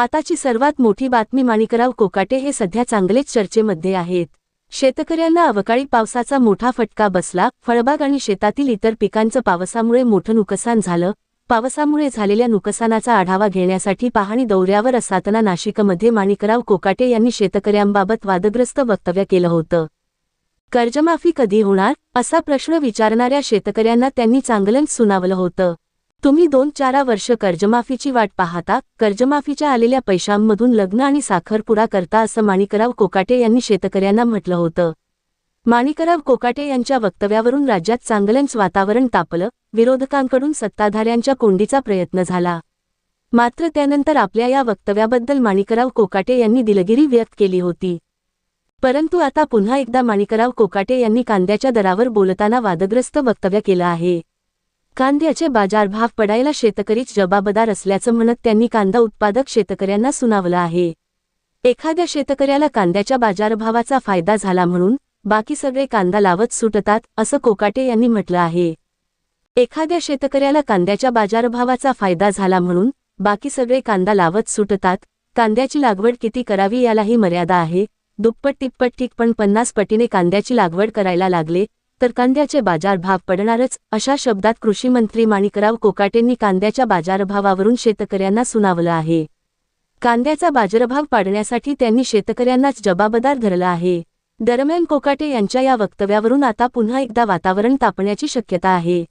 आताची सर्वात मोठी बातमी माणिकराव कोकाटे हे सध्या चांगलेच चर्चेमध्ये आहेत. शेतकऱ्यांना अवकाळी पावसाचा मोठा फटका बसला फळबाग आणि शेतातील इतर पिकांचं पावसामुळे मोठं नुकसान झालं. पावसामुळे झालेल्या नुकसानाचा आढावा घेण्यासाठी पाहणी दौऱ्यावर असताना नाशिकमध्ये माणिकराव कोकाटे यांनी शेतकऱ्यांबाबत वादग्रस्त वक्तव्य केलं होतं. कर्जमाफी कधी होणार असा प्रश्न विचारणाऱ्या शेतकऱ्यांना त्यांनी चांगलंच सुनावलं होतं. तुम्ही दोन चारा वर्ष कर्जमाफीची वाट पाहता कर्जमाफीच्या आलेल्या पैशांमधून लग्न आणि साखरपुडा करता असं माणिकराव कोकाटे यांनी शेतकऱ्यांना म्हटलं होतं. माणिकराव कोकाटे यांच्या वक्तव्यावरून राज्यात चांगलंच वातावरण तापलं विरोधकांकडून सत्ताधाऱ्यांच्या कोंडीचा प्रयत्न झाला. मात्र त्यानंतर आपल्या या वक्तव्याबद्दल माणिकराव कोकाटे यांनी दिलगिरी व्यक्त केली होती. परंतु आता पुन्हा एकदा माणिकराव कोकाटे यांनी कांद्याच्या दरावर बोलताना वादग्रस्त वक्तव्य केलं आहे. कांद्याचे बाजारभाव पडायला शेतकरीच जबाबदार असल्याचं म्हणत त्यांनी कांदा उत्पादक शेतकऱ्यांना सुनावलं आहे. एखाद्या शेतकऱ्याला कांद्याच्या बाजारभावाचा फायदा झाला म्हणून बाकी सगळे कांदा लावत सुटतात असं कोकाटे यांनी म्हटलं आहे. एखाद्या शेतकऱ्याला कांद्याच्या बाजारभावाचा फायदा झाला म्हणून बाकी सगळे कांदा लावत सुटतात कांद्याची लागवड किती करावी यालाही मर्यादा आहे. दुप्पट तिप्पट ठीक पण पन्नास पटीने कांद्याची लागवड करायला लागले तर कांद्याचे बाजारभाव पडणारच अशा शब्दात कृषीमंत्री माणिकराव कोकाटेंनी कांद्याच्या बाजारभावावरून शेतकऱ्यांना सुनावलं आहे. कांद्याचा बाजारभाव पाडण्यासाठी त्यांनी शेतकऱ्यांनाच जबाबदार धरलं आहे. दरम्यान कोकाटे यांच्या या वक्तव्यावरून आता पुन्हा एकदा वातावरण तापण्याची शक्यता आहे.